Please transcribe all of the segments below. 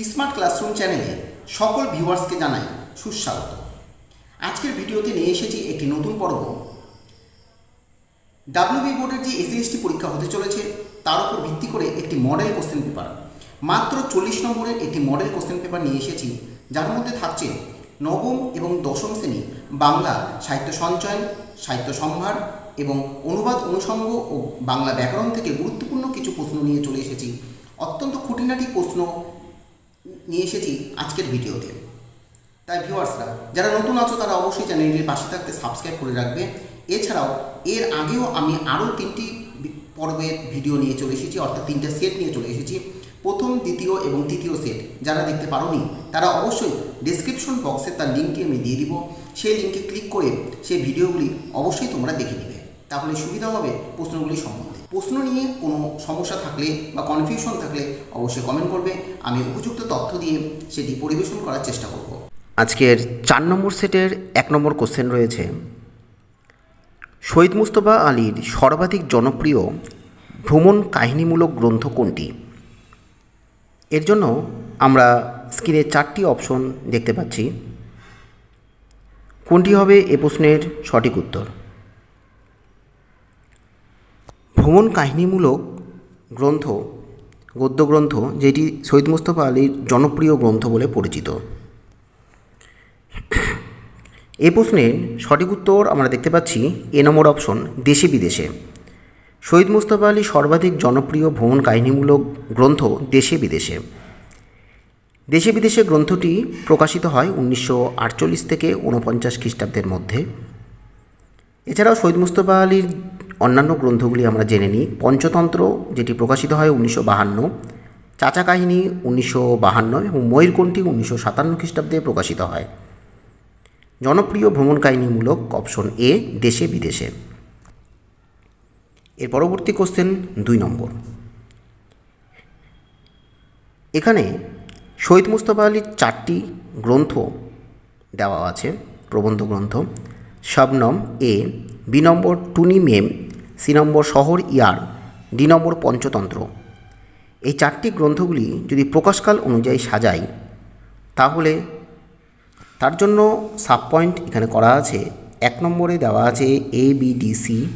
Smart classroom চ্যানেলে সকল ভিউয়ার্সকে জানাই সুস্বাগত। আজকের ভিডিওতে নিয়ে এসেছি একটি নতুন পর্ব। ডাব্লিউবি বোর্ডের যে এসএসটি পরীক্ষা হতে চলেছে, তার উপর ভিত্তি করে একটি মডেল কোশ্চেন পেপার। মাত্র চল্লিশ নম্বরের একটি মডেল কোশ্চেন পেপার নিয়ে এসেছি, যার মধ্যে থাকছে নবম এবং দশম শ্রেণি বাংলা সাহিত্য সঞ্চয়ন সাহিত্য সম্ভার এবং অনুবাদ অনুষঙ্গ ও বাংলা ব্যাকরণ থেকে গুরুত্বপূর্ণ কিছু প্রশ্ন নিয়ে চলে এসেছি। অত্যন্ত খুঁটিনাটি প্রশ্ন নিয়ে এসেছি আজকের ভিডিওতে। তাই ভিউয়ার্সরা, যারা নতুন আছো, তারা অবশ্যই চ্যানেলটির পাশে থাকতে সাবস্ক্রাইব করে রাখবে। এছাড়াও, এর আগেও আমি আরও তিনটি পর্বের ভিডিও নিয়ে চলে এসেছি, অর্থাৎ তিনটে সেট নিয়ে চলে এসেছি। প্রথম, দ্বিতীয় এবং তৃতীয় সেট, যারা দেখতে পারোনি, তারা অবশ্যই ডেসক্রিপশন বক্সে তার লিঙ্কটি আমি দিয়ে দিব। সেই লিঙ্কে ক্লিক করে সেই ভিডিওগুলি অবশ্যই তোমরা দেখে নিবে। তাহলে সুবিধা হবে, প্রশ্নগুলি সম্বন্ধে প্রশ্ন নিয়ে কোনো সমস্যা থাকলে বা কনফিউশন থাকলে অবশ্যই কমেন্ট করবে। আমি উপযুক্ত তথ্য দিয়ে সেটি পরিবেশন করার চেষ্টা করব। আজকের চার নম্বর সেটের এক নম্বর কোশ্চেন রয়েছে, শহীদ মুস্তফা আলীর সর্বাধিক জনপ্রিয় ভ্রমণ কাহিনীমূলক গ্রন্থ কোনটি? এর জন্য আমরা স্ক্রিনে চারটি অপশন দেখতে পাচ্ছি। কোনটি হবে এ প্রশ্নের সঠিক উত্তর? ভ্রমণ কাহিনীমূলক গ্রন্থ, গদ্যগ্রন্থ, যেটি শহীদ মুস্তফা আলীর জনপ্রিয় গ্রন্থ বলে পরিচিত। এ প্রশ্নের সঠিক উত্তর আমরা দেখতে পাচ্ছি এ নম্বর অপশন, দেশে বিদেশে। শহীদ মুস্তফা আলী সর্বাধিক জনপ্রিয় ভ্রমণ কাহিনীমূলক গ্রন্থ, দেশে বিদেশে। দেশে বিদেশে গ্রন্থটি প্রকাশিত হয় উনিশশো আটচল্লিশ থেকে ঊনপঞ্চাশ খ্রিস্টাব্দের মধ্যে। এছাড়াও শহীদ মুস্তফা আলীর অন্যান্য গ্রন্থগুলি আমরা জেনে নিই। পঞ্চতন্ত্র, যেটি প্রকাশিত হয় উনিশশো বাহান্ন চাচা কাহিনী উনিশশো বাহান্ন এবং ময়ূরকণ্ঠী উনিশশো সাতান্ন খ্রিস্টাব্দে প্রকাশিত হয়। জনপ্রিয় ভ্রমণ কাহিনীমূলক অপশন এ, দেশে বিদেশে। এর পরবর্তী কোশ্চেন দুই নম্বর। এখানে শহীদ মুস্তফা আলীর চারটি গ্রন্থ দেওয়া আছে। প্রবন্ধ গ্রন্থ। Shabnam, A, B number, Tuni ma'am C নম্বর শহর ইয়ার, ডি নম্বর পঞ্চতন্ত্র। এই চারটি গ্রন্থগুলি যদি প্রকাশকাল অনুযায়ী সাজাই, তাহলে তার জন্য সাব পয়েন্ট এখানে করা আছে। এক নম্বরে দেওয়া আছে এ, বি, ডি, সি।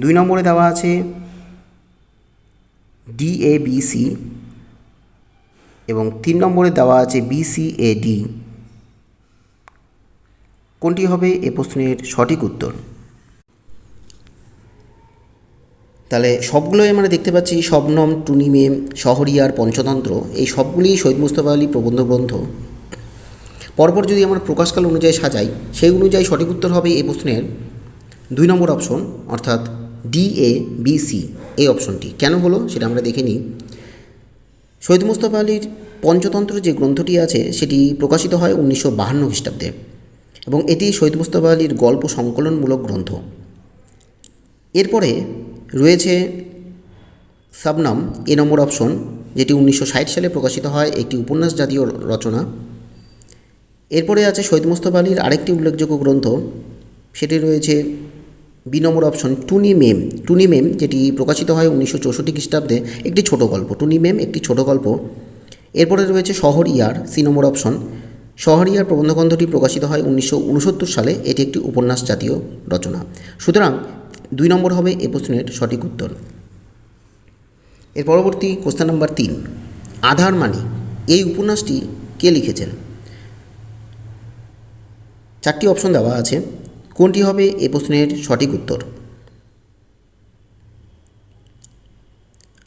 দুই নম্বরে দেওয়া আছে ডি, এ, বি, সি। এবং তিন নম্বরে দেওয়া আছে বি, সি, এ, ডি। কোনটি হবে এ প্রশ্নের সঠিক উত্তর? তাহলে সবগুলোই আমরা দেখতে পাচ্ছি শবনম টুনিমেম শহরিয়ার পঞ্চতন্ত্র। এই সবগুলিই শহীদ মুস্তফা আলী প্রবন্ধ গ্রন্থ। পরপর যদি আমরা প্রকাশকাল অনুযায়ী সাজাই, সেই অনুযায়ী সঠিক উত্তর হবে এই প্রশ্নের দুই নম্বর অপশন, অর্থাৎ ডি এ, বি সি, এই অপশনটি। কেন হলো সেটা আমরা দেখে নিই। শহীদ মুস্তফা আলীর পঞ্চতন্ত্র যে গ্রন্থটি আছে, সেটি প্রকাশিত হয় উনিশশো বাহান্ন খ্রিস্টাব্দে এবং এটি শহীদ মুস্তফা আলীর গল্প সংকলনমূলক গ্রন্থ। এরপরে রয়েছে সাবনাম, এ নম্বর অপশন, যেটি উনিশশো ষাট সালে প্রকাশিত হয়, একটি উপন্যাস জাতীয় রচনা। এরপরে আছে শহীদ মুস্তফা আলীর আরেকটি উল্লেখযোগ্য গ্রন্থ, সেটি রয়েছে বি নম্বর অপশন, টুনি মেম। টুনি মেম, যেটি প্রকাশিত হয় উনিশশো চৌষট্টি খ্রিস্টাব্দে, একটি ছোট গল্প। টুনি মেম, একটি ছোট গল্প। এরপরে রয়েছে শহর ইয়ার, সি নম্বর অপশন। শহর ইয়ার প্রবন্ধগ্রন্থটি প্রকাশিত হয় উনিশশো উনসত্তর সালে, এটি একটি উপন্যাস জাতীয় রচনা। সুতরাং দুই নম্বর হবে এ প্রশ্নের সঠিক উত্তর। এর পরবর্তী কোশ্চেন নাম্বার তিন, আধার মানি এই উপন্যাসটি কে লিখেছেন? চারটি অপশন দেওয়া আছে। কোনটি হবে এ প্রশ্নের সঠিক উত্তর?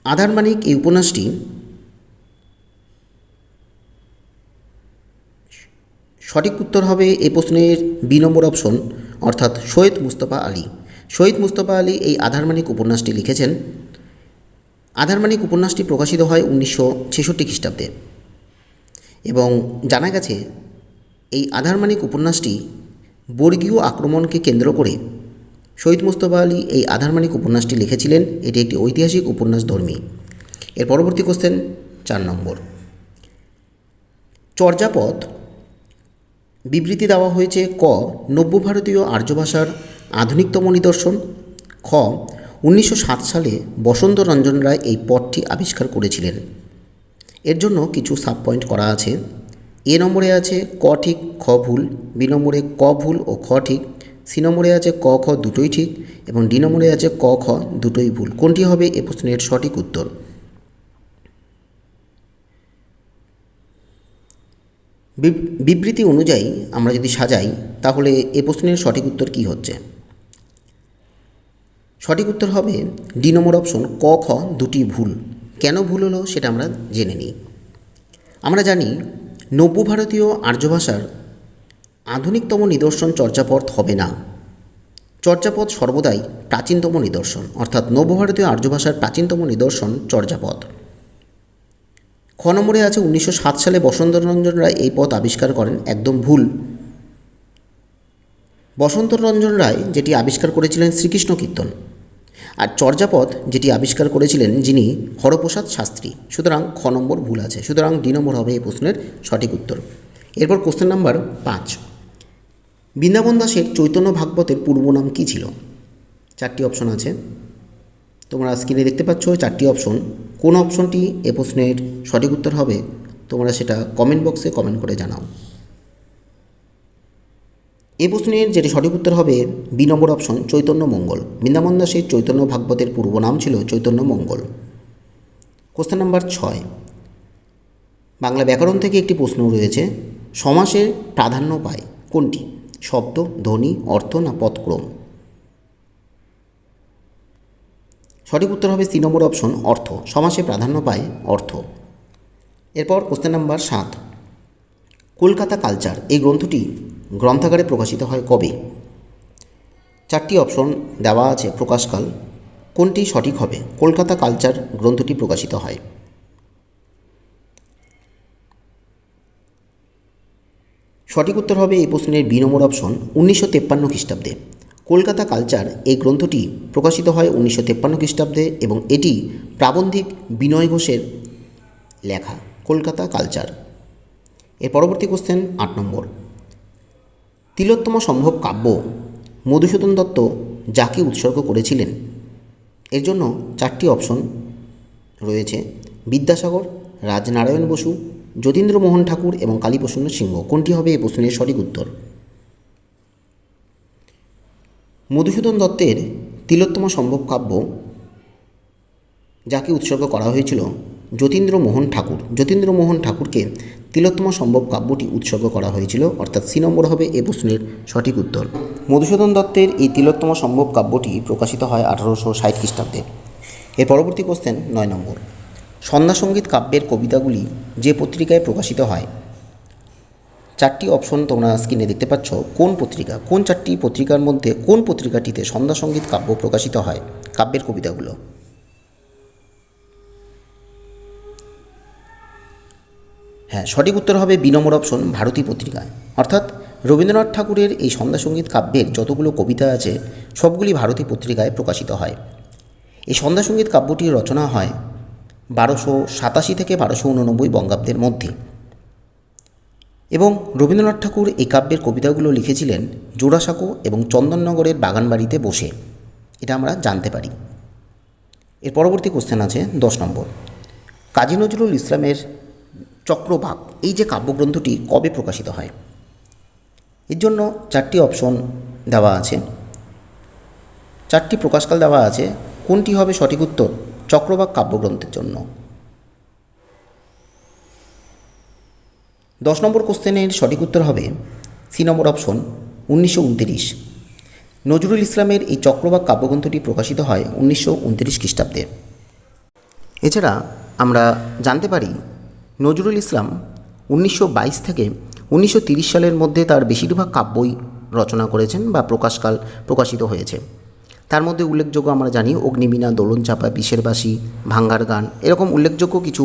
আধার মানিক এই উপন্যাসটি সঠিক উত্তর হবে এ প্রশ্নের বি নম্বর অপশন অর্থাৎ সৈয়দ মুস্তফা আলী। শহীদ মুস্তফা আলী এই আধারমানিক উপন্যাসটি লিখেছেন। আধার মানিক উপন্যাসটি প্রকাশিত হয় উনিশশো ছেষট্টি খ্রিস্টাব্দে এবং জানা গেছে, এই আধারমানিক উপন্যাসটি বর্গীয় আক্রমণকে কেন্দ্র করে শহীদ মুস্তফা আলী এই আধার মানিক উপন্যাসটি লিখেছিলেন। এটি একটি ঐতিহাসিক উপন্যাস ধর্মী। এর পরবর্তী কোশ্চেন চার নম্বর। চর্যাপদ বিবৃতি দেওয়া হয়েছে ক নব্য ভারতীয় আর্য ভাষার আধুনিকতম নিদর্শন। খ, উনিশশো সাত সালে বসন্ত রঞ্জন রায় এই পথটি আবিষ্কার করেছিলেন। এর জন্য কিছু সাব পয়েন্ট করা আছে। এ নম্বরে আছে ক ঠিক, খ ভুল, বি নম্বরে ক ভুল ও খ ঠিক, সি নম্বরে আছে ক খ দুটোই ঠিক এবং ডি নম্বরে আছে ক খ দুটোই ভুল। কোনটি হবে এ প্রশ্নের সঠিক উত্তর। বিব- বিবৃতি অনুযায়ী আমরা যদি সাজাই, তাহলে এ প্রশ্নের সঠিক উত্তর কী হচ্ছে? সঠিক উত্তর হবে ডি নম্বর অপশন ক, খ দুটি ভুল। কেন ভুল হলো সেটা আমরা জেনে নিই। আমরা জানি নব্য ভারতীয় আর্য ভাষার আধুনিকতম নিদর্শন চর্যাপদ হবে না। চর্যাপদ সর্বদাই প্রাচীনতম নিদর্শন, অর্থাৎ নব্যভারতীয় আর্য ভাষার প্রাচীনতম নিদর্শন চর্যাপদ। খ নম্বরে আছে উনিশশো সাত সালে বসন্তরঞ্জন রায় এই পথ আবিষ্কার করেন একদম ভুল। বসন্তরঞ্জন রায় যেটি আবিষ্কার করেছিলেন শ্রীকৃষ্ণ কীর্তন। আর চর্যাপদ যেটি আবিষ্কার করেছিলেন যিনি হরপ্রসাদ শাস্ত্রী। সুতরাং খ নম্বর ভুল আছে। সুতরাং ডি নম্বর হবে এই প্রশ্নের সঠিক উত্তর। এরপর কোশ্চেন নাম্বার পাঁচ। বৃন্দাবন দাসের চৈতন্য ভাগবতের পূর্ব নাম কী ছিল? চারটি অপশন আছে। তোমরা স্ক্রিনে দেখতে পাচ্ছ চারটি অপশন কোন অপশনটি এ প্রশ্নের সঠিক উত্তর হবে? তোমরা সেটা কমেন্ট বক্সে কমেন্ট করে জানাও। এ প্রশ্নের যেটি সঠিক উত্তর হবে বি নম্বর অপশন চৈতন্য মঙ্গল। বৃন্দাবন দাসের চৈতন্য ভাগবতের পূর্ব নাম ছিল চৈতন্য মঙ্গল। কোশ্চেন নাম্বার ছয়। বাংলা ব্যাকরণ থেকে একটি প্রশ্ন রয়েছে, সমাসের প্রাধান্য পায় কোনটি? শব্দ, ধ্বনি, অর্থ না পদক্রম সঠিক উত্তর হবে সি নম্বর অপশন অর্থ। সমাসে প্রাধান্য পায় অর্থ। এরপর কোশ্চেন নাম্বার সাত। কলকাতা কালচার এই গ্রন্থটি গ্রন্থাগারে প্রকাশিত হয় কবে? চারটি অপশন দেওয়া আছে প্রকাশকাল। কোনটি সঠিক হবে? কলকাতা কালচার গ্রন্থটি প্রকাশিত হয়। সঠিক উত্তর হবে এই প্রশ্নের বি নম্বর অপশন উনিশশো তেপ্পান্ন খ্রিস্টাব্দে। কলকাতা কালচার এই গ্রন্থটি প্রকাশিত হয় উনিশশো তেপ্পান্ন খ্রিস্টাব্দে এবং এটি প্রাবন্ধিক বিনয় ঘোষের লেখা, কলকাতা কালচার। এর পরবর্তী কোশ্চেন আট নম্বর। তিলোত্তমা সম্ভব কাব্য মধুসূদন দত্ত যাকে উৎসর্গ করেছিলেন। এর জন্য চারটি অপশন রয়েছে। বিদ্যাসাগর, রাজনারায়ণ বসু, যতীন্দ্রমোহন ঠাকুর এবং কালীপ্রসন্ন সিংহ। কোনটি হবে? এই প্রশ্নের সঠিক উত্তর। মধুসূদন দত্তের তিলোত্তমা সম্ভব কাব্য যাকে উৎসর্গ করা হয়েছিল যতীন্দ্রমোহন ঠাকুর। যতীন্দ্রমোহন ঠাকুরকে তিলোত্তমা সম্ভব কাব্যটি উৎসর্গ করা হয়েছিল, অর্থাৎ সি নম্বর হবে এ প্রশ্নের সঠিক উত্তর। মধুসূদন দত্তের এই তিলোত্তমা সম্ভব কাব্যটি প্রকাশিত হয় আঠারোশো ষাট খ্রিস্টাব্দে। এর পরবর্তী কোশ্চেন নয় নম্বর। সন্ধ্যা সংগীত কাব্যের কবিতাগুলি যে পত্রিকায় প্রকাশিত হয়, চারটি অপশন তোমরা স্ক্রিনে দেখতে পাচ্ছ। কোন পত্রিকা? কোন চারটি পত্রিকার মধ্যে কোন পত্রিকাটিতে সন্ধ্যা সংগীত কাব্য প্রকাশিত হয়? কাব্যের কবিতাগুলো। হ্যাঁ সঠিক উত্তর হবে বি নম্বর অপশন ভারতী পত্রিকায়। অর্থাৎ রবীন্দ্রনাথ ঠাকুরের এই সন্ধ্যা সংগীত কাব্যের যতগুলো কবিতা আছে, সবগুলি ভারতী পত্রিকায় প্রকাশিত হয়। এই সন্ধ্যা সংগীত কাব্যটির রচনা হয় বারোশো সাতাশি থেকে বারোশো উননব্বই বঙ্গাব্দের মধ্যে। এবং রবীন্দ্রনাথ ঠাকুর এই কাব্যের কবিতাগুলো লিখেছিলেন জোড়াসাঁকো এবং চন্দননগরের বাগানবাড়িতে বসে। এটা আমরা জানতে পারি। এর পরবর্তী কোশ্চেন আছে দশ নম্বর। কাজী নজরুল ইসলামের চক্রবাক এই যে কাব্যগ্রন্থটি কবে প্রকাশিত হয়? এর জন্য চারটি অপশন দেওয়া আছে। চারটি প্রকাশকাল দেওয়া আছে, কোনটি হবে সঠিক উত্তর? চক্রবাক কাব্যগ্রন্থের জন্য। দশ নম্বর কোশ্চেনের সঠিক উত্তর হবে সি নম্বর অপশন উনিশশো উনতিরিশ। নজরুল ইসলামের এই চক্রবাক কাব্যগ্রন্থটি প্রকাশিত হয় উনিশশো উনতিরিশ খ্রিস্টাব্দে। এছাড়া আমরা জানতে পারি নজরুল ইসলাম উনিশশো বাইশ থেকে উনিশশো সালের মধ্যে তার বেশিরভাগ কাব্যই রচনা করেছেন বা প্রকাশকাল প্রকাশিত হয়েছে। তার মধ্যে উল্লেখযোগ্য আমরা জানি অগ্নিবীণা, দোলন চাপা, বিষের বাসি ভাঙ্গার গান এরকম উল্লেখযোগ্য কিছু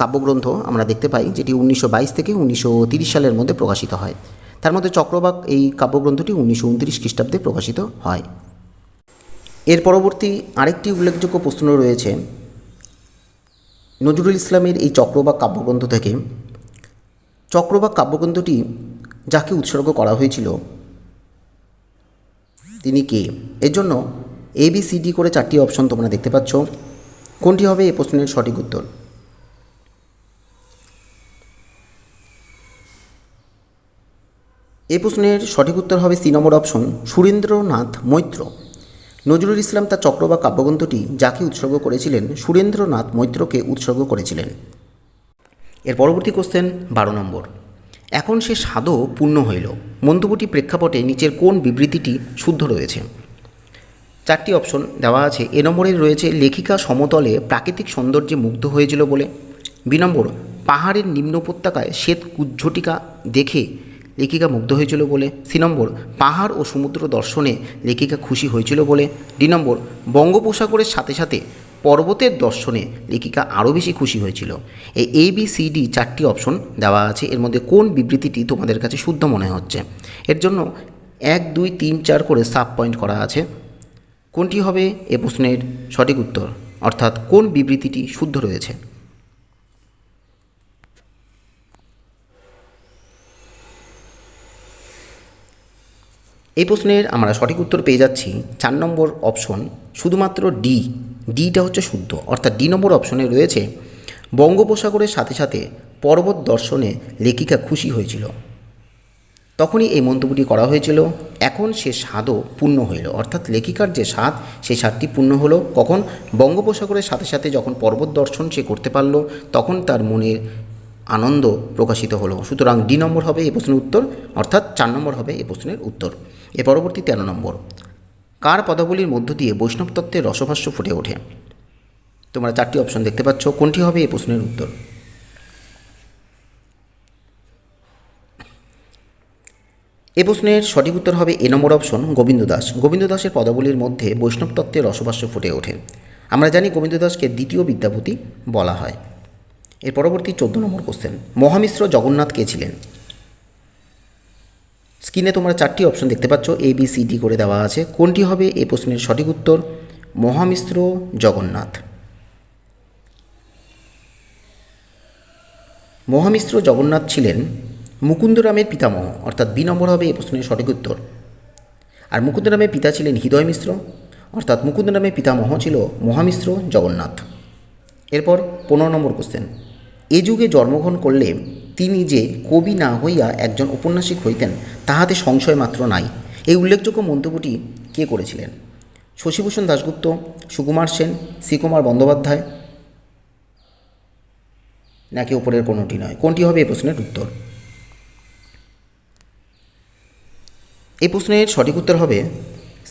কাব্যগ্রন্থ আমরা দেখতে পাই যেটি উনিশশো বাইশ থেকে উনিশশো সালের মধ্যে প্রকাশিত হয়। তার মধ্যে চক্রবাক এই কাব্যগ্রন্থটি উনিশশো উনত্রিশ খ্রিস্টাব্দে প্রকাশিত হয়। এর পরবর্তী আরেকটি উল্লেখযোগ্য প্রশ্ন রয়েছে নজরুল ইসলামের এই চক্র বা কাব্যগ্রন্থ থেকে, চক্র বা কাব্যগ্রন্থটি যাকে উৎসর্গ করা হয়েছিল, তিনি কে? এর জন্য এ বি সি ডি করে চারটি অপশন তোমরা দেখতে পাচ্ছ। কোনটি হবে? এ প্রশ্নের সঠিক উত্তর। এ প্রশ্নের সঠিক উত্তর হবে সি নম্বর অপশন সুরেন্দ্রনাথ মৈত্র। নজরুল ইসলাম তার চক্র বা কাব্যগ্রন্থটি যাকে উৎসর্গ করেছিলেন সুরেন্দ্রনাথ মৈত্রকে উৎসর্গ করেছিলেন। এর পরবর্তী কোশ্চেন বারো নম্বর। এখন সে স্বাদও পূর্ণ হইল। মন্তব্যটি প্রেক্ষাপটে নিচের কোন বিবৃতিটি শুদ্ধ রয়েছে? চারটি অপশন দেওয়া আছে। এ নম্বরে রয়েছে, লেখিকা সমতলে প্রাকৃতিক সৌন্দর্যে মুগ্ধ হয়েছিল বলে। বি নম্বর, পাহাড়ের নিম্ন উপত্যকায় শ্বেত কুজ্ঝটিকা দেখে লেখিকা মুগ্ধ হয়েছিল বলে। সি নম্বর, পাহাড় ও সমুদ্র দর্শনে লেখিকা খুশি হয়েছিল বলে। ডি নম্বর, বঙ্গোপসাগরের সাথে সাথে পর্বতের দর্শনে লেখিকা আরও বেশি খুশি হয়েছিল। এই এ বি সি ডি চারটি অপশন দেওয়া আছে। এর মধ্যে কোন বিবৃতিটি তোমাদের কাছে শুদ্ধ মনে হচ্ছে? এর জন্য এক, দুই, তিন, চার করে সাব পয়েন্ট করা আছে। কোনটি হবে? এ প্রশ্নের সঠিক উত্তর। অর্থাৎ কোন বিবৃতিটি শুদ্ধ রয়েছে? এই প্রশ্নের আমরা সঠিক উত্তর পেয়ে যাচ্ছি চার নম্বর অপশন শুধুমাত্র ডি ডিটা হচ্ছে শুদ্ধ, অর্থাৎ ডি নম্বর অপশনে রয়েছে, বঙ্গোপসাগরের সাথে সাথে পর্বত দর্শনে লেখিকা খুশি হয়েছিল। তখনই এই মন্তব্যটি করা হয়েছিল, এখন সে স্বাদও পূর্ণ হইল, অর্থাৎ লেখিকার যে স্বাদ সেই স্বাদটি পূর্ণ হলো। কখন? বঙ্গোপসাগরের সাথে সাথে যখন পর্বত দর্শন সে করতে পারল, তখন তার মনের আনন্দ প্রকাশিত হলো। সুতরাং ডি নম্বর হবে এই প্রশ্নের উত্তর, অর্থাৎ চার নম্বর হবে এই প্রশ্নের উত্তর। এ পরবর্তী তেরো নম্বর। কার পদাবলীর মধ্য দিয়ে বৈষ্ণব তত্ত্বের রসভাষ্য ফুটে ওঠে? তোমরা চারটি অপশন দেখতে পাচ্ছ, কোনটি হবে এই প্রশ্নের উত্তর? এ প্রশ্নের সঠিক উত্তর হবে A number option Gobinda Das. Gobinda দাসের পদাবলীর মধ্যে বৈষ্ণব তত্ত্বের রসভাষ্য ফুটে ওঠে। আমরা জানি গোবিন্দ দাসকে দ্বিতীয় বিদ্যাপতি বলা হয়। এর পরবর্তী চোদ্দ নম্বর কোশ্চেন মহামিশ্র জগন্নাথ কে ছিলেন? স্ক্রিনে তোমরা চারটি অপশন দেখতে পাচ্ছ এ বি সি ডি করে দেওয়া আছে। কোনটি হবে? এই প্রশ্নের সঠিক উত্তর, মহামিশ্র জগন্নাথ। মহামিশ্র জগন্নাথ ছিলেন মুকুন্দরামের পিতামহ, অর্থাৎ বি নম্বর হবে এই প্রশ্নের সঠিক উত্তর। আর মুকুন্দরামের পিতা ছিলেন হৃদয় মিশ্র অর্থাৎ মুকুন্দরামের পিতামহ ছিল মহামিশ্র জগন্নাথ। এরপর পনেরো নম্বর কোশ্চেন এ যুগে জন্মগ্রহণ করলে তিনি যে কবি না হইয়া একজন উপন্যাসিক হইতেন, তাহাতে সংশয় মাত্র নাই। এই উল্লেখযোগ্য মন্তব্যটি কে করেছিলেন? শশীভূষণ দাশগুপ্ত, সুকুমার সেন, শ্রীকুমার বন্দ্যোপাধ্যায়? নাকি ওপরের কোনোটি নয়? কোনটি হবে এই প্রশ্নের উত্তর? এই প্রশ্নের সঠিক উত্তর হবে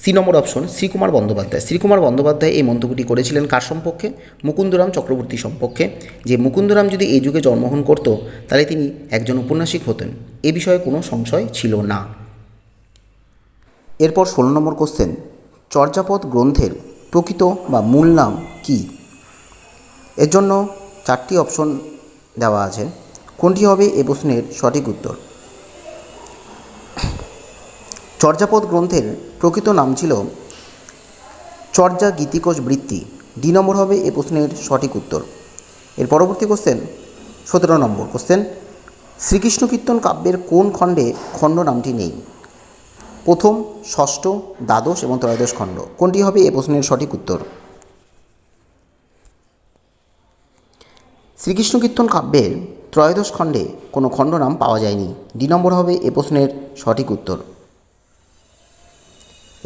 সি নম্বর অপশন, শ্রীকুমার বন্দ্যোপাধ্যায়। শ্রীকুমার বন্দ্যোপাধ্যায় এই মন্তব্যটি করেছিলেন কার সম্পর্কে? মুকুন্দরাম চক্রবর্তী সম্পর্কে। যে মুকুন্দরাম যদি এই যুগে জন্মগ্রহণ করত, তাহলে তিনি একজন উপন্যাসিক হতেন। এ বিষয়ে কোনো সংশয় ছিল না। এরপর ষোলো নম্বর কোশ্চেন চর্যাপদ গ্রন্থের প্রকৃত বা মূল নাম কী? এর জন্য চারটি অপশন দেওয়া আছে। কোনটি হবে এ প্রশ্নের সঠিক উত্তর? চর্যাপদ গ্রন্থের প্রকৃত নাম ছিল চর্যা গীতিকোষ বৃত্তি। ডি নম্বর হবে এ প্রশ্নের সঠিক উত্তর। এর পরবর্তী কোশ্চেন সতেরো নম্বর কোশ্চেন শ্রীকৃষ্ণ কীর্তন কাব্যের কোন খণ্ডে খণ্ড নামটি নেই? প্রথম, ষষ্ঠ, দ্বাদশ এবং ত্রয়োদশ খণ্ড। কোনটি হবে এ প্রশ্নের সঠিক উত্তর? শ্রীকৃষ্ণ কীর্তন কাব্যের ত্রয়োদশ খণ্ডে কোনো খণ্ড নাম পাওয়া যায়নি। ডি নম্বর হবে এ প্রশ্নের সঠিক উত্তর।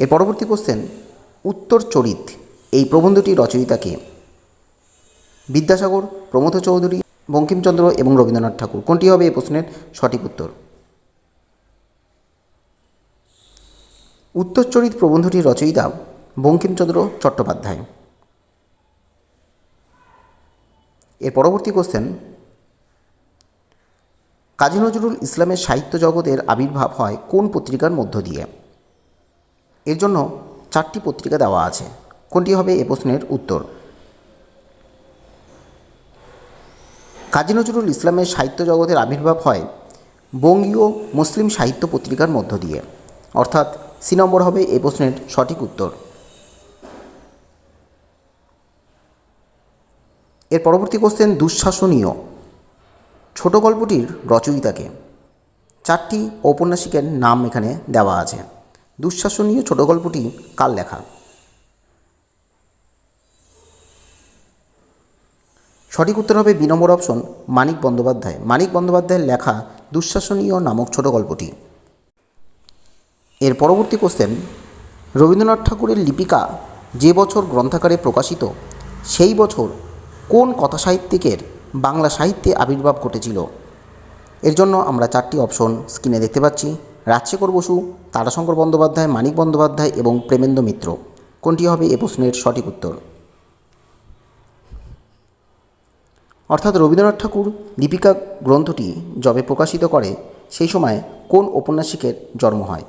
এর পরবর্তী কোশ্চেন উত্তর চরিত, এই প্রবন্ধটি রচয়িতাকে বিদ্যাসাগর প্রমথ চৌধুরী, বঙ্কিমচন্দ্র এবং রবীন্দ্রনাথ ঠাকুর। কোনটি হবে এই প্রশ্নের সঠিক উত্তর? উত্তরচরিত প্রবন্ধটির রচয়িতা বঙ্কিমচন্দ্র চট্টোপাধ্যায়। এর পরবর্তী কোশ্চেন কাজী নজরুল ইসলামের সাহিত্য জগতের আবির্ভাব হয় কোন পত্রিকার মধ্য দিয়ে? এর জন্য চারটি পত্রিকা দেওয়া আছে। কোনটি হবে এ প্রশ্নের উত্তর? কাজী নজরুল ইসলামের সাহিত্য জগতের আবির্ভাব হয় বঙ্গীয় মুসলিম সাহিত্য পত্রিকার মধ্য দিয়ে। অর্থাৎ সি নম্বর হবে এ প্রশ্নের সঠিক উত্তর। এর পরবর্তী কোশ্চেন দুঃশাসনীয়। ছোট গল্পটির রচয়িতাকে। চারটি ঔপন্যাসিকের নাম এখানে দেওয়া আছে। দুঃশাসনীয় ছোট গল্পটি কার লেখা? সঠিক উত্তর হবে বি নম্বর অপশন মানিক বন্দ্যোপাধ্যায়। মানিক বন্দ্যোপাধ্যায়ের লেখা দুঃশাসনীয় নামক ছোট গল্পটি। এর পরবর্তী কোশ্চেন রবীন্দ্রনাথ ঠাকুরের লিপিকা যে বছর গ্রন্থাকারে প্রকাশিত, সেই বছর কোন কথা সাহিত্যিকের বাংলা সাহিত্যে আবির্ভাব ঘটেছিল? এর জন্য আমরা চারটি অপশন স্ক্রিনে দেখতে পাচ্ছি। রাজশেখর বসু, তারাশঙ্কর বন্দ্যোপাধ্যায়, মানিক বন্দ্যোপাধ্যায় এবং প্রেমেন্দ্র মিত্র। কোনটি হবে এ প্রশ্নের সঠিক উত্তর? অর্থাৎ রবীন্দ্রনাথ ঠাকুর দীপিকা গ্রন্থটি যবে প্রকাশিত করে সেই সময় কোন ঔপন্যাসিকের জন্ম হয়?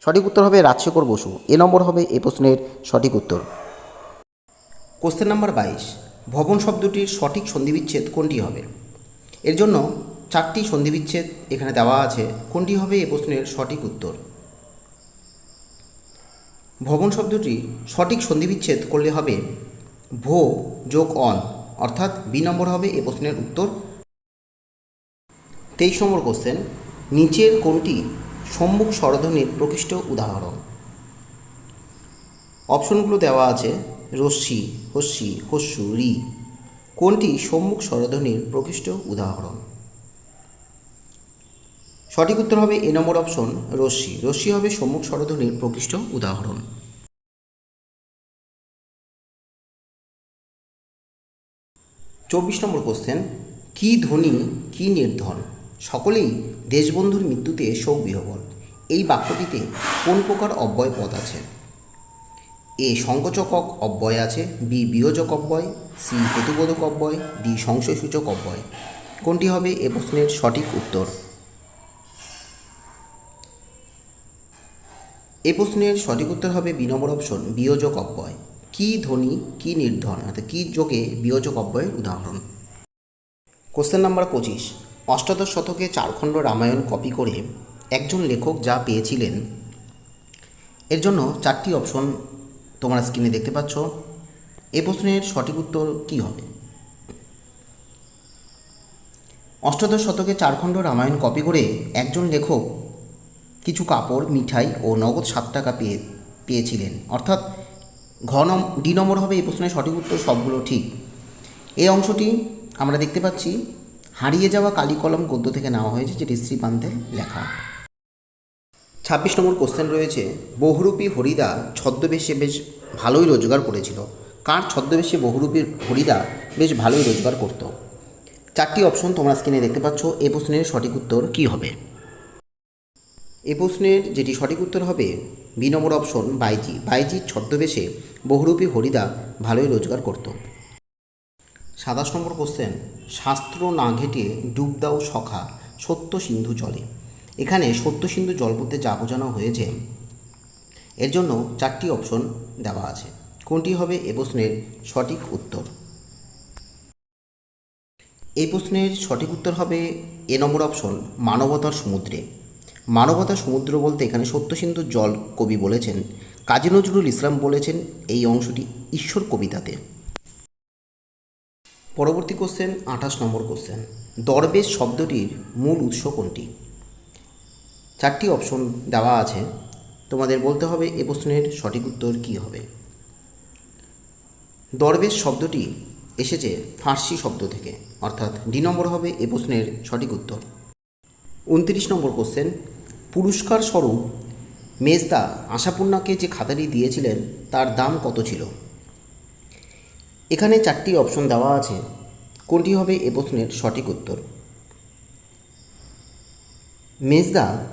সঠিক উত্তর হবে রাজশেখর বসু। এ নম্বর হবে এ প্রশ্নের সঠিক উত্তর। কোশ্চেন নাম্বার বাইশ, ভবন শব্দটির সঠিক সন্ধিবিচ্ছেদ কোনটি হবে? এর জন্য চারটি সন্ধিবিচ্ছেদ এখানে দেওয়া আছে। কোনটি হবে এ প্রশ্নের সঠিক উত্তর? ভবন শব্দটি সঠিক সন্ধিবিচ্ছেদ করলে হবে ভো যোগ অন, অর্থাৎ বি নম্বর হবে এ প্রশ্নের উত্তর। তেইশ নম্বর কোশ্চেন নিচের কোনটি সম্মুখ স্বরধ্বনির প্রকৃষ্ট উদাহরণ? অপশনগুলো দেওয়া আছে, রশ্মি, হস্যি, হস্যু, রি। কোনটি সম্মুখ স্বরধ্বনির প্রকৃষ্ট উদাহরণ? সঠিক উত্তর হবে এ নম্বর অপশন রশ্মি। রশ্মি হবে সম্মুখ স্বরধ্বনির প্রকৃষ্ট উদাহরণ। চব্বিশ নম্বর কোশ্চেন কি ধ্বনি, কি নির্ধন সকলেই দেশবন্ধুর মৃত্যুতে শোক বিহবল এই বাক্যটিতে কোন প্রকার অব্যয় পদ আছে? এ, সংকোচকক অব্যয় আছে, বি, বিয়োজক অব্যয়, সি, হেতুবোধক অব্যয়, ডি, সংশয়সূচক অব্যয়। কোনটি হবে এ প্রশ্নের সঠিক উত্তর? এ প্রশ্নের সঠিক উত্তর হবে বি নম্বর অপশন বিয়োজক অব্যয়। কি ধ্বনি, কি নির্ধন অর্থাৎ কি যোগে বিয়োজক অব্যয়ের উদাহরণ? কোশ্চেন নাম্বার পঁচিশ। অষ্টাদশ শতকে চারখণ্ড রামায়ণ কপি করে একজন লেখক যা পেয়েছিলেন। এর জন্য চারটি অপশন তোমরা স্ক্রিনে দেখতে পাচ্ছ। এ প্রশ্নের সঠিক উত্তর কী হবে? অষ্টাদশ শতকে চারখণ্ড রামায়ণ কপি করে একজন লেখক কিছু কাপড়, মিঠাই ও নগদ সাত টাকা পেয়ে, পেয়েছিলেন। অর্থাৎ ঘ নম ডি নম্বর হবে এই প্রশ্নের সঠিক উত্তর, সবগুলো ঠিক। এই অংশটি আমরা দেখতে পাচ্ছি, হারিয়ে যাওয়া কালি কলম গদ্য থেকে নেওয়া হয়েছে, যেটি শ্রীপান্তে লেখা। ছাব্বিশ নম্বর কোশ্চেন রয়েছে, বহুরূপী হরিদা ছদ্মবেশে বেশ ভালোই রোজগার করেছিল। কার ছদ্মবেশে বহুরূপী হরিদা বেশ ভালোই রোজগার করত? চারটি অপশন তোমরা স্ক্রিনে দেখতে পাচ্ছ এ প্রশ্নের সঠিক উত্তর কী হবে? এ প্রশ্নের যেটি সঠিক উত্তর হবে বি নম্বর অপশন বাইজি। বাইজির ছদ্মবেশে বহুরূপী হরিদা ভালোই রোজগার করত। সাতাশ নম্বর কোশ্চেন শাস্ত্র না ঘেটে ডুব দাও সখা, সত্য সিন্ধু জলে। এখানে সত্য সিন্ধু জল বলতে যা বোঝানো হয়েছে, এর জন্য চারটি অপশন দেওয়া আছে। কোনটি হবে এ প্রশ্নের সঠিক উত্তর? এই প্রশ্নের সঠিক উত্তর হবে এ নম্বর অপশন মানবতার সমুদ্রে। মানবতার সমুদ্র বলতে এখানে সত্যসিন্ধুর জল কবি বলেছেন, কাজী নজরুল ইসলাম বলেছেন এই অংশটি ঈশ্বর কবিতাতে। পরবর্তী কোশ্চেন আঠাশ নম্বর কোশ্চেন দরবেশ শব্দটির মূল উৎস কোনটি? চারটি অপশন দেওয়া আছে, তোমাদের বলতে হবে এ প্রশ্নের সঠিক উত্তর কী হবে। দরবেশ শব্দটি এসেছে ফার্সি শব্দ থেকে, অর্থাৎ ডি নম্বর হবে এ প্রশ্নের সঠিক উত্তর। উনত্রিশ নম্বর কোশ্চেন পুরস্কার স্বরূপ মেজদা আশাপূর্ণাকে যে খাতাটি দিয়েছিলেন, তার দাম কত ছিল? এখানে চারটি অপশন দেওয়া আছে। কোনটি হবে এ প্রশ্নের সঠিক উত্তর? মেজদা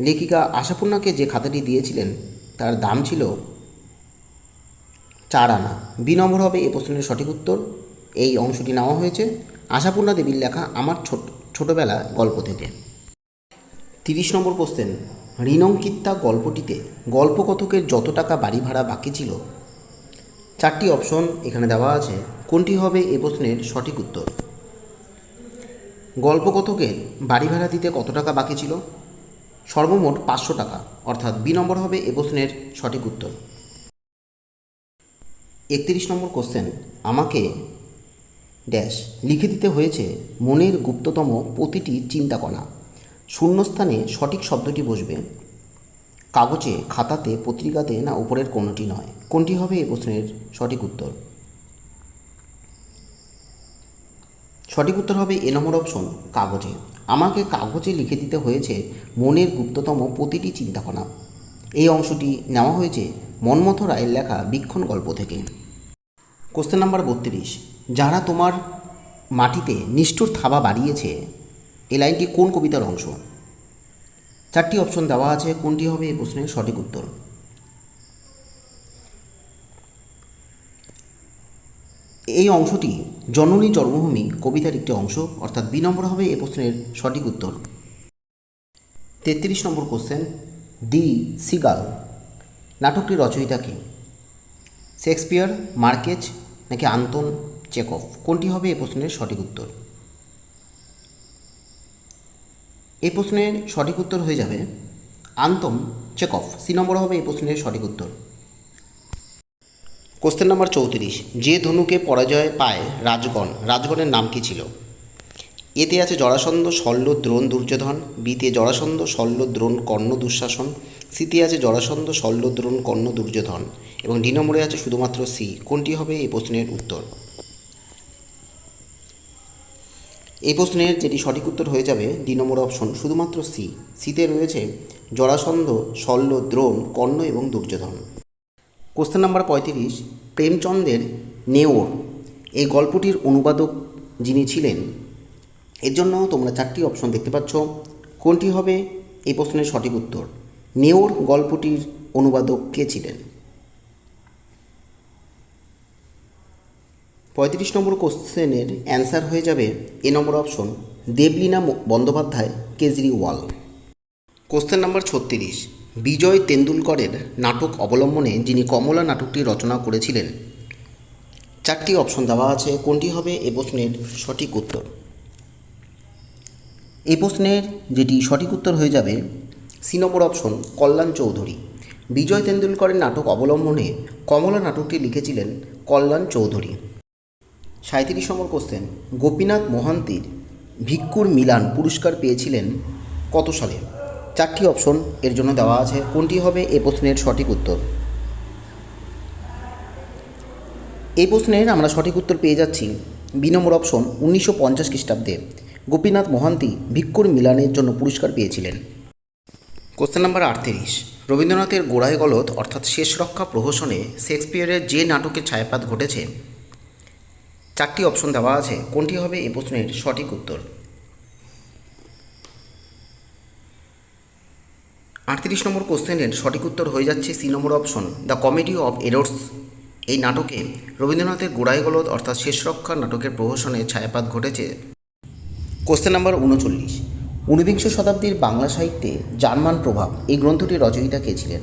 লেখিকা আশাপূর্ণাকে যে খাতাটি দিয়েছিলেন, তার দাম ছিল চার আনা। বি নম্বর হবে এ প্রশ্নের সঠিক উত্তর। এই অংশটি নেওয়া হয়েছে। আশাপূর্ণা দেবীর লেখা আমার ছোট ছোটোবেলা গল্প থেকে। তিরিশ নম্বর কোশ্চেন ঋণঙ্কিতা গল্পটিতে গল্পকথকের যত টাকা বাড়ি ভাড়া বাকি ছিল, চারটি অপশন এখানে দেওয়া আছে। কোনটি হবে এ প্রশ্নের সঠিক উত্তর? গল্পকথকের বাড়ি ভাড়া দিতে কত টাকা বাকি ছিল? সর্বমোট পাঁচশো টাকা, অর্থাৎ বি নম্বর হবে এ প্রশ্নের সঠিক উত্তর। একত্রিশ নম্বর কোশ্চেন আমাকে ড্যাশ লিখে দিতে হয়েছে মনের গুপ্ততম প্রতিটি চিন্তাকণা। শূন্যস্থানে সঠিক শব্দটি বসবে। কাগজে, খাতাতে, পত্রিকাতে না উপরের কোনোটি নয়। কোনটি হবে এই প্রশ্নের সঠিক উত্তর। সঠিক উত্তর হবে এ নম্বর অপশন, কাগজে। আমাকে কাগজে লিখে দিতে হয়েছে মনের গুপ্ততম প্রতিটি চিন্তাকণা। এই অংশটি নেওয়া হয়েছে মন্মথ রায়ের লেখা বীক্ষণ গল্প থেকে। কোশ্চেন নাম্বার বত্রিশ, যারা তোমার মাটিতে নিষ্ঠুর থাবা বাড়িয়েছে এই লাইনটি কোন কবিতার অংশ? চারটি অপশন দেওয়া আছে, কোনটি হবে এই প্রশ্নের সঠিক উত্তর? এই অংশটি জননী জন্মভূমি কবিতার একটি অংশ, অর্থাৎ বি নম্বর হবে এই প্রশ্নের সঠিক উত্তর। তেত্রিশ নম্বর কোশ্চেন দি সিগাল নাটকটির রচয়িতা কে? শেক্সপিয়ার মার্কেজ নাকি আন্তন চেকফ? কোনটি হবে এই প্রশ্নের সঠিক উত্তর? এই প্রশ্নের সঠিক উত্তর হয়ে যাবে আন্তম চেকফ। সি নম্বর হবে এই প্রশ্নের সঠিক উত্তর। কোশ্চেন নাম্বার চৌত্রিশ। যে ধনুকে পরাজয় পায় রাজগণ, রাজগণের নাম কি ছিল? এতে আছে জরাসন্ধ, শল্য, দ্রোণ, দুর্যোধন। বিতে জরাসন্ধ, শল্য, দ্রোণ, কর্ণ, দুঃশাসন। সিতে আছে জরাসন্ধ, শল্য, দ্রোণ, কর্ণ, দুর্যোধন। এবং ডি নম্বরে আছে শুধুমাত্র সি। কোনটি হবে এই প্রশ্নের উত্তর? এই প্রশ্নের যেটি সঠিক উত্তর হয়ে যাবে ডি নম্বর অপশন শুধুমাত্র সি। সিতে রয়েছে জরাসন্ধ, শল্য, দ্রোণ, কর্ণ এবং দুর্যোধন। কোশ্চেন নাম্বার পঁয়ত্রিশ প্রেমচন্দ্রের নেওর। এই গল্পটির অনুবাদক যিনি ছিলেন, এর জন্য তোমরা চারটি অপশন দেখতে পাচ্ছ। কোনটি হবে? এই প্রশ্নের সঠিক উত্তর। নেওর গল্পটির অনুবাদক কে ছিলেন? পঁয়ত্রিশ নম্বর কোশ্চেনের অ্যান্সার হয়ে যাবে A number option, Debolina Bandyopadhyay, Kejriwal. Question number ছত্রিশ, বিজয় তেন্ডুলকরের নাটক অবলম্বনে যিনি কমলা নাটকটি রচনা করেছিলেন, চারটি অপশন দেওয়া আছে, কোনটি হবে এ প্রশ্নের সঠিক উত্তর। এই প্রশ্নের যেটি সঠিক উত্তর হয়ে যাবে, সি নম্বর অপশন, কল্যাণ চৌধুরী। বিজয় তেন্ডুলকরের নাটক অবলম্বনে কমলা নাটকটি লিখেছিলেন কল্যাণ চৌধুরী। সাঁত্রিশ নম্বর কোশ্চেন গোপীনাথ মহান্তির ভিক্ষুর মিলান পুরস্কার পেয়েছিলেন কত সালে? চারটি অপশন এর জন্য দেওয়া আছে। কোনটি হবে? এ প্রশ্নের সঠিক উত্তর। এই প্রশ্নের আমরা সঠিক উত্তর পেয়ে যাচ্ছি। বি নম্বর অপশন উনিশশো পঞ্চাশ খ্রিস্টাব্দে গোপীনাথ মহান্তি ভিক্ষুর মিলানের জন্য পুরস্কার পেয়েছিলেন। কোশ্চেন নাম্বার আটত্রিশ, রবীন্দ্রনাথের গোড়ায় গলত অর্থাৎ শেষ রক্ষা প্রহসনে শেক্সপিয়ারের যে নাটকের ছায়াপাত ঘটেছে চারটি অপশন দেওয়া আছে। কোনটি হবে এই প্রশ্নের সঠিক উত্তর? আটত্রিশ নম্বর কোশ্চেনের সঠিক উত্তর হয়ে যাচ্ছে C number option the comedy of errors এই নাটকে রবীন্দ্রনাথের গোড়ায় গলদ অর্থাৎ শেষ রক্ষা নাটকের প্রহসনে ছায়াপাত ঘটেছে। কোশ্চেন নাম্বার উনচল্লিশ, ঊনবিংশ শতাব্দীর বাংলা সাহিত্যে জার্মান প্রভাব, এই গ্রন্থটির রচয়িতা কে ছিলেন?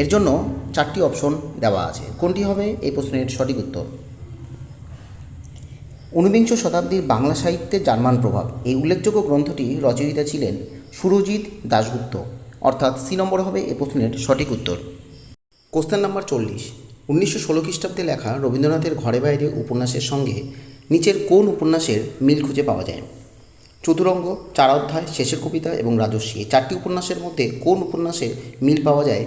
এর জন্য চারটি অপশন দেওয়া আছে। কোনটি হবে এই প্রশ্নের সঠিক উত্তর? ঊনবিংশ শতাব্দীর বাংলা সাহিত্যে জার্মান প্রভাব। এই উল্লেখযোগ্য গ্রন্থটি রচয়িতা ছিলেন সুরজিৎ দাশগুপ্ত। অর্থাৎ সি নম্বর হবে এ প্রশ্নের সঠিক উত্তর। কোশ্চেন নাম্বার চল্লিশ। উনিশশো ষোলো খ্রিস্টাব্দে লেখা রবীন্দ্রনাথের ঘরে বাইরে উপন্যাসের সঙ্গে নিচের কোন উপন্যাসের মিল খুঁজে পাওয়া যায়? চতুরঙ্গ, চার অধ্যায়, শেষের কবিতা এবং রাজস্বী। চারটি উপন্যাসের মধ্যে কোন উপন্যাসের মিল পাওয়া যায়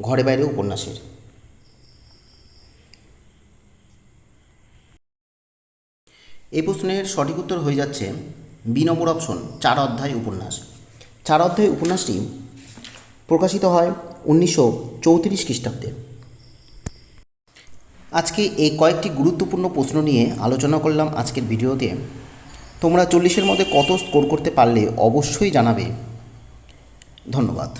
ঘরে বাইরে উপন্যাসের? এই প্রশ্নের সঠিক উত্তর হয়ে যাচ্ছে বি নম্বর অপশন, চার অধ্যায় উপন্যাস। চার অধ্যায় উপন্যাসটি প্রকাশিত হয় উনিশশো চৌত্রিশ খ্রিস্টাব্দে। আজকে এই কয়েকটি গুরুত্বপূর্ণ প্রশ্ন নিয়ে আলোচনা করলাম আজকের ভিডিওতে। তোমরা চল্লিশের মধ্যে কত স্কোর করতে পারলে অবশ্যই জানাবে। ধন্যবাদ।